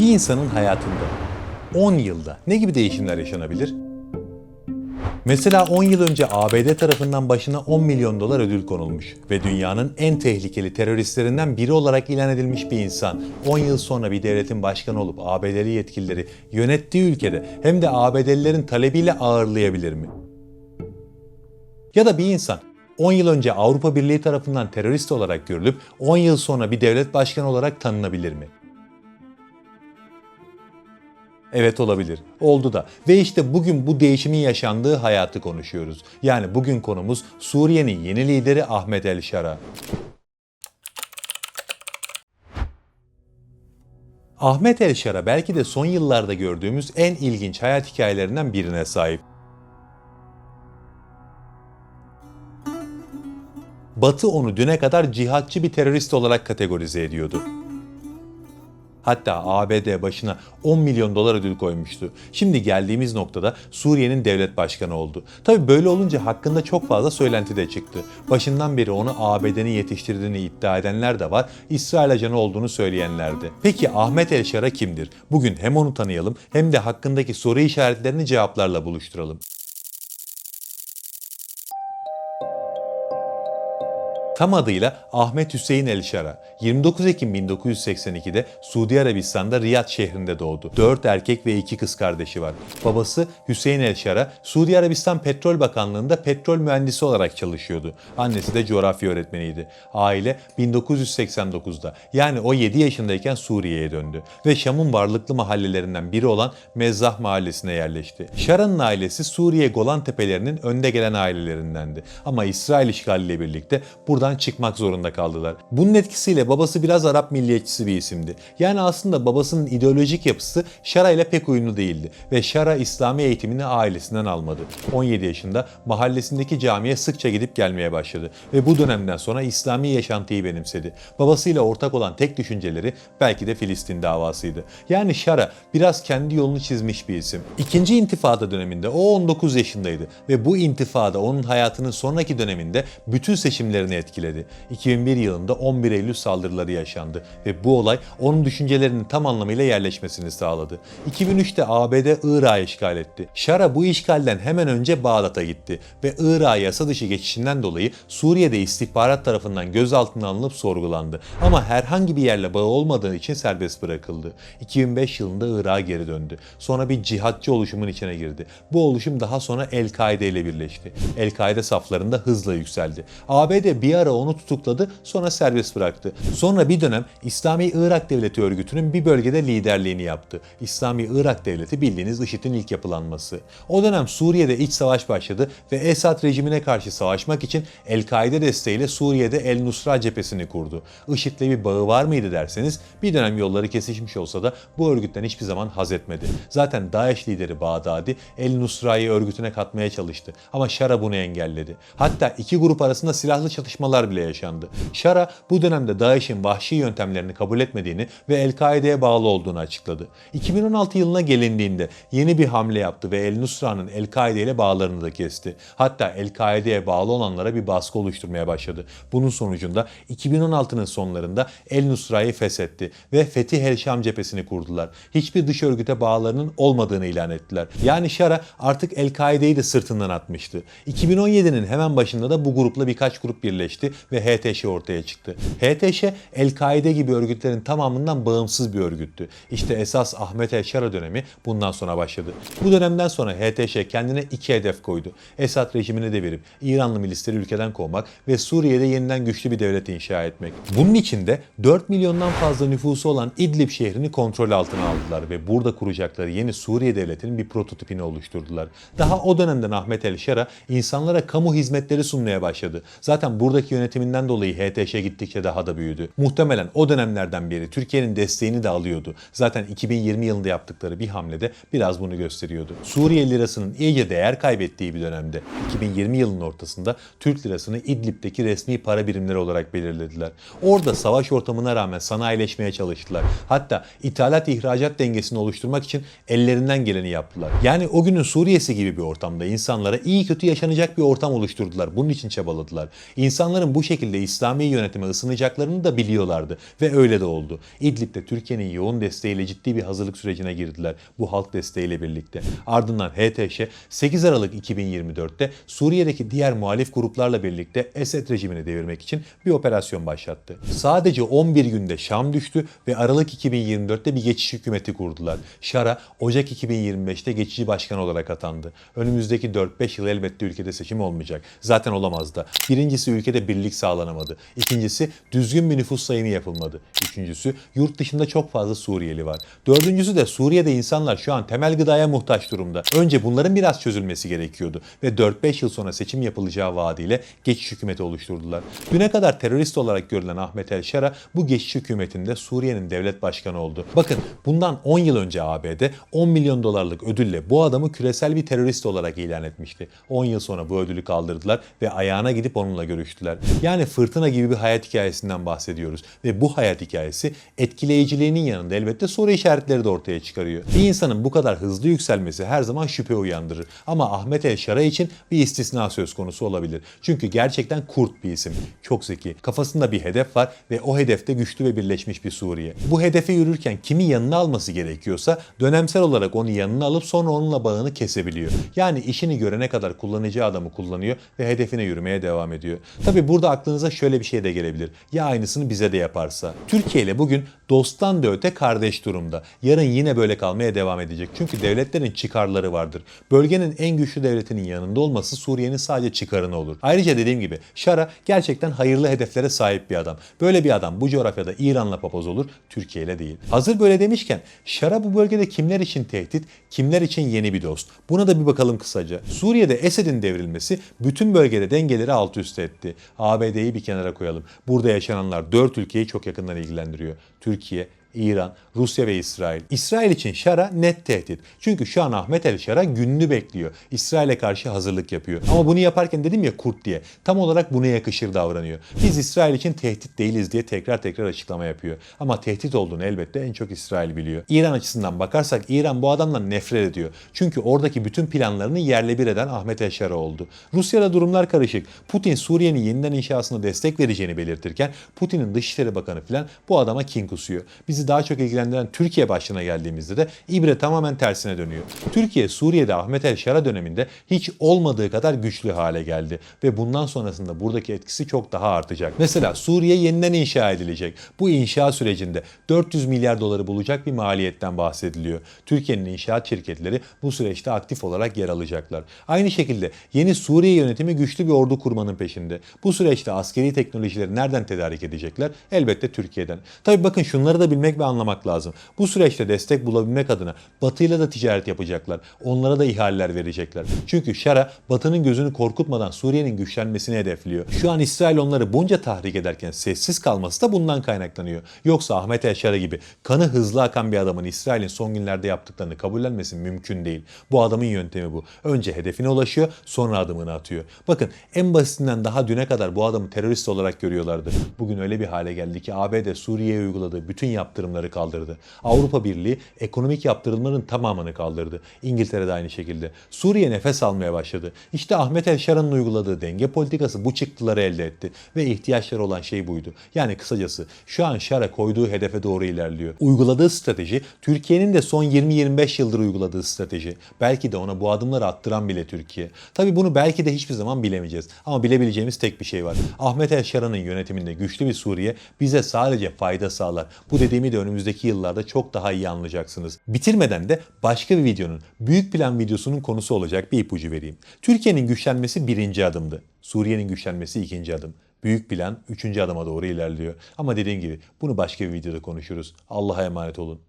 Bir insanın hayatında 10 yılda ne gibi değişimler yaşanabilir? Mesela 10 yıl önce ABD tarafından başına 10 milyon dolar ödül konulmuş ve dünyanın en tehlikeli teröristlerinden biri olarak ilan edilmiş bir insan 10 yıl sonra bir devletin başkanı olup ABD'li yetkilileri yönettiği ülkede hem de ABD'lilerin talebiyle ağırlayabilir mi? Ya da bir insan 10 yıl önce Avrupa Birliği tarafından terörist olarak görülüp 10 yıl sonra bir devlet başkanı olarak tanınabilir mi? Evet olabilir. Oldu da. Ve işte bugün bu değişimin yaşandığı hayatı konuşuyoruz. Yani bugün konumuz Suriye'nin yeni lideri Ahmet El Şara. Ahmet El Şara belki de son yıllarda gördüğümüz en ilginç hayat hikayelerinden birine sahip. Batı onu düne kadar cihatçı bir terörist olarak kategorize ediyordu. Hatta ABD başına 10 milyon dolar ödül koymuştu. Şimdi geldiğimiz noktada Suriye'nin devlet başkanı oldu. Tabi böyle olunca hakkında çok fazla söylenti de çıktı. Başından beri onu ABD'nin yetiştirdiğini iddia edenler de var, İsrail ajanı olduğunu söyleyenler de. Peki Ahmet El Şara kimdir? Bugün hem onu tanıyalım hem de hakkındaki soru işaretlerini cevaplarla buluşturalım. Tam adıyla Ahmet Hüseyin El Şara. 29 Ekim 1982'de Suudi Arabistan'da Riyad şehrinde doğdu. 4 erkek ve 2 kız kardeşi var. Babası Hüseyin El Şara, Suudi Arabistan Petrol Bakanlığı'nda petrol mühendisi olarak çalışıyordu. Annesi de coğrafya öğretmeniydi. Aile 1989'da yani o 7 yaşındayken Suriye'ye döndü ve Şam'ın varlıklı mahallelerinden biri olan Mezzah mahallesine yerleşti. Şara'nın ailesi Suriye Golan Tepelerinin önde gelen ailelerindendi. Ama İsrail işgaliyle birlikte buradan çıkmak zorunda kaldılar. Bunun etkisiyle babası biraz Arap milliyetçisi bir isimdi. Yani aslında babasının ideolojik yapısı Şara ile pek uyumlu değildi ve Şara İslami eğitimini ailesinden almadı. 17 yaşında mahallesindeki camiye sıkça gidip gelmeye başladı ve bu dönemden sonra İslami yaşantıyı benimsedi. Babasıyla ortak olan tek düşünceleri belki de Filistin davasıydı. Yani Şara biraz kendi yolunu çizmiş bir isim. İkinci intifada döneminde o 19 yaşındaydı ve bu intifada onun hayatının sonraki döneminde bütün seçimlerini etkiledi. 2001 yılında 11 Eylül saldırıları yaşandı ve bu olay onun düşüncelerinin tam anlamıyla yerleşmesini sağladı. 2003'te ABD Irak'ı işgal etti. Şara bu işgalden hemen önce Bağdat'a gitti ve Irak'a yasa dışı geçişinden dolayı Suriye'de istihbarat tarafından gözaltına alınıp sorgulandı. Ama herhangi bir yerle bağı olmadığı için serbest bırakıldı. 2005 yılında Irak'a geri döndü. Sonra bir cihatçı oluşumun içine girdi. Bu oluşum daha sonra El-Kaide ile birleşti. El-Kaide saflarında hızla yükseldi. ABD bir ara onu tutukladı sonra serbest bıraktı. Sonra bir dönem İslami Irak Devleti örgütünün bir bölgede liderliğini yaptı. İslami Irak Devleti bildiğiniz IŞİD'in ilk yapılanması. O dönem Suriye'de iç savaş başladı ve Esad rejimine karşı savaşmak için El-Kaide desteğiyle Suriye'de El Nusra cephesini kurdu. IŞİD'le bir bağı var mıydı derseniz bir dönem yolları kesişmiş olsa da bu örgütten hiçbir zaman haz etmedi. Zaten DAEŞ lideri Bağdadi El Nusra'yı örgütüne katmaya çalıştı ama Şara bunu engelledi. Hatta iki grup arasında silahlı çatışmalar bile yaşandı. Şara bu dönemde DAEŞ'in vahşi yöntemlerini kabul etmediğini ve El-Kaide'ye bağlı olduğunu açıkladı. 2016 yılına gelindiğinde yeni bir hamle yaptı ve El Nusra'nın El-Kaide ile bağlarını da kesti. Hatta El-Kaide'ye bağlı olanlara bir baskı oluşturmaya başladı. Bunun sonucunda 2016'nın sonlarında El Nusra'yı feshetti ve Fetih El Şam cephesini kurdular. Hiçbir dış örgüte bağlarının olmadığını ilan ettiler. Yani Şara artık El-Kaide'yi de sırtından atmıştı. 2017'nin hemen başında da bu grupla birkaç grup birleşti ve HTŞ ortaya çıktı. HTŞ, El-Kaide gibi örgütlerin tamamından bağımsız bir örgüttü. İşte esas Ahmet El-Şara dönemi bundan sonra başladı. Bu dönemden sonra HTŞ kendine iki hedef koydu. Esad rejimini devirip İranlı milisleri ülkeden kovmak ve Suriye'de yeniden güçlü bir devlet inşa etmek. Bunun için de 4 milyondan fazla nüfusu olan İdlib şehrini kontrol altına aldılar ve burada kuracakları yeni Suriye devletinin bir prototipini oluşturdular. Daha o dönemden Ahmet El-Şara insanlara kamu hizmetleri sunmaya başladı. Zaten buradaki yönetiminden dolayı HTŞ gittikçe daha da büyüdü. Muhtemelen o dönemlerden beri Türkiye'nin desteğini de alıyordu. Zaten 2020 yılında yaptıkları bir hamlede biraz bunu gösteriyordu. Suriye lirasının iyice değer kaybettiği bir dönemde 2020 yılının ortasında Türk lirasını İdlib'deki resmi para birimleri olarak belirlediler. Orada savaş ortamına rağmen sanayileşmeye çalıştılar. Hatta ithalat ihracat dengesini oluşturmak için ellerinden geleni yaptılar. Yani o günün Suriye'si gibi bir ortamda insanlara iyi kötü yaşanacak bir ortam oluşturdular. Bunun için çabaladılar. İnsanları İnsanların bu şekilde İslami yönetime ısınacaklarını da biliyorlardı ve öyle de oldu. İdlib'de Türkiye'nin yoğun desteğiyle ciddi bir hazırlık sürecine girdiler bu halk desteğiyle birlikte. Ardından HTŞ 8 Aralık 2024'te Suriye'deki diğer muhalif gruplarla birlikte Esed rejimini devirmek için bir operasyon başlattı. Sadece 11 günde Şam düştü ve Aralık 2024'te bir geçiş hükümeti kurdular. Şara Ocak 2025'te geçici başkan olarak atandı. Önümüzdeki 4-5 yıl elbette ülkede seçim olmayacak. Zaten olamaz da. Birincisi ülkede birlik sağlanamadı. İkincisi düzgün bir nüfus sayımı yapılmadı. Üçüncüsü yurt dışında çok fazla Suriyeli var. Dördüncüsü de Suriye'de insanlar şu an temel gıdaya muhtaç durumda. Önce bunların biraz çözülmesi gerekiyordu ve 4-5 yıl sonra seçim yapılacağı vaadiyle geçiş hükümeti oluşturdular. Düne kadar terörist olarak görülen Ahmet El Şara bu geçiş hükümetinde Suriye'nin devlet başkanı oldu. Bakın bundan 10 yıl önce ABD 10 milyon dolarlık ödülle bu adamı küresel bir terörist olarak ilan etmişti. 10 yıl sonra bu ödülü kaldırdılar ve ayağına gidip onunla görüştüler. Yani fırtına gibi bir hayat hikayesinden bahsediyoruz ve bu hayat hikayesi etkileyiciliğinin yanında elbette soru işaretleri de ortaya çıkarıyor. Bir insanın bu kadar hızlı yükselmesi her zaman şüphe uyandırır. Ama Ahmet El Şara için bir istisna söz konusu olabilir. Çünkü gerçekten kurt bir isim. Çok zeki. Kafasında bir hedef var ve o hedefte güçlü ve birleşmiş bir Suriye. Bu hedefe yürürken kimi yanına alması gerekiyorsa dönemsel olarak onu yanına alıp sonra onunla bağını kesebiliyor. Yani işini görene kadar kullanacağı adamı kullanıyor ve hedefine yürümeye devam ediyor. Tabi burada aklınıza şöyle bir şey de gelebilir. Ya aynısını bize de yaparsa. Türkiye ile bugün dosttan da öte kardeş durumda. Yarın yine böyle kalmaya devam edecek. Çünkü devletlerin çıkarları vardır. Bölgenin en güçlü devletinin yanında olması Suriye'nin sadece çıkarına olur. Ayrıca dediğim gibi Şara gerçekten hayırlı hedeflere sahip bir adam. Böyle bir adam bu coğrafyada İran'la papaz olur, Türkiye ile değil. Hazır böyle demişken Şara bu bölgede kimler için tehdit, kimler için yeni bir dost? Buna da bir bakalım kısaca. Suriye'de Esed'in devrilmesi bütün bölgede dengeleri alt üst etti. ABD'yi bir kenara koyalım. Burada yaşananlar dört ülkeyi çok yakından ilgilendiriyor. Türkiye, İran, Rusya ve İsrail. İsrail için Şara net tehdit. Çünkü şu an Ahmet El Şara gününü bekliyor. İsrail'e karşı hazırlık yapıyor. Ama bunu yaparken dedim ya kurt diye. Tam olarak buna yakışır davranıyor. Biz İsrail için tehdit değiliz diye tekrar tekrar açıklama yapıyor. Ama tehdit olduğunu elbette en çok İsrail biliyor. İran açısından bakarsak İran bu adamdan nefret ediyor. Çünkü oradaki bütün planlarını yerle bir eden Ahmet El Şara oldu. Rusya'da durumlar karışık. Putin Suriye'nin yeniden inşasına destek vereceğini belirtirken Putin'in Dışişleri Bakanı falan bu adama kin kusuyor. Bizi daha çok ilgilendiren Türkiye başlığına geldiğimizde de ibre tamamen tersine dönüyor. Türkiye Suriye'de Ahmet El Şara döneminde hiç olmadığı kadar güçlü hale geldi ve bundan sonrasında buradaki etkisi çok daha artacak. Mesela Suriye yeniden inşa edilecek. Bu inşa sürecinde 400 milyar doları bulacak bir maliyetten bahsediliyor. Türkiye'nin inşaat şirketleri bu süreçte aktif olarak yer alacaklar. Aynı şekilde yeni Suriye yönetimi güçlü bir ordu kurmanın peşinde. Bu süreçte askeri teknolojileri nereden tedarik edecekler? Elbette Türkiye'den. Tabi bakın şunları da bilmek ve anlamak lazım. Bu süreçte destek bulabilmek adına Batı ile de ticaret yapacaklar. Onlara da ihaleler verecekler. Çünkü Şara Batı'nın gözünü korkutmadan Suriye'nin güçlenmesini hedefliyor. Şu an İsrail onları bunca tahrik ederken sessiz kalması da bundan kaynaklanıyor. Yoksa Ahmet El Şara gibi kanı hızlı akan bir adamın İsrail'in son günlerde yaptıklarını kabullenmesi mümkün değil. Bu adamın yöntemi bu. Önce hedefine ulaşıyor, sonra adımını atıyor. Bakın en basitinden daha düne kadar bu adamı terörist olarak görüyorlardı. Bugün öyle bir hale geldi ki ABD Suriye'ye uyguladığı bütün yaptırımları kaldırdı. Avrupa Birliği ekonomik yaptırımların tamamını kaldırdı. İngiltere de aynı şekilde. Suriye nefes almaya başladı. İşte Ahmet El Şara'nın uyguladığı denge politikası bu çıktıları elde etti ve ihtiyaçları olan şey buydu. Yani kısacası şu an Şara koyduğu hedefe doğru ilerliyor. Uyguladığı strateji Türkiye'nin de son 20-25 yıldır uyguladığı strateji. Belki de ona bu adımları attıran bile Türkiye. Tabi bunu belki de hiçbir zaman bilemeyeceğiz. Ama bilebileceğimiz tek bir şey var. Ahmet El Şara'nın yönetiminde güçlü bir Suriye bize sadece fayda sağlar. Bu dediğimi de önümüzdeki yıllarda çok daha iyi anlayacaksınız. Bitirmeden de başka bir videonun, büyük plan videosunun konusu olacak bir ipucu vereyim. Türkiye'nin güçlenmesi birinci adımdı. Suriye'nin güçlenmesi ikinci adım. Büyük plan üçüncü adıma doğru ilerliyor. Ama dediğim gibi bunu başka bir videoda konuşuruz. Allah'a emanet olun.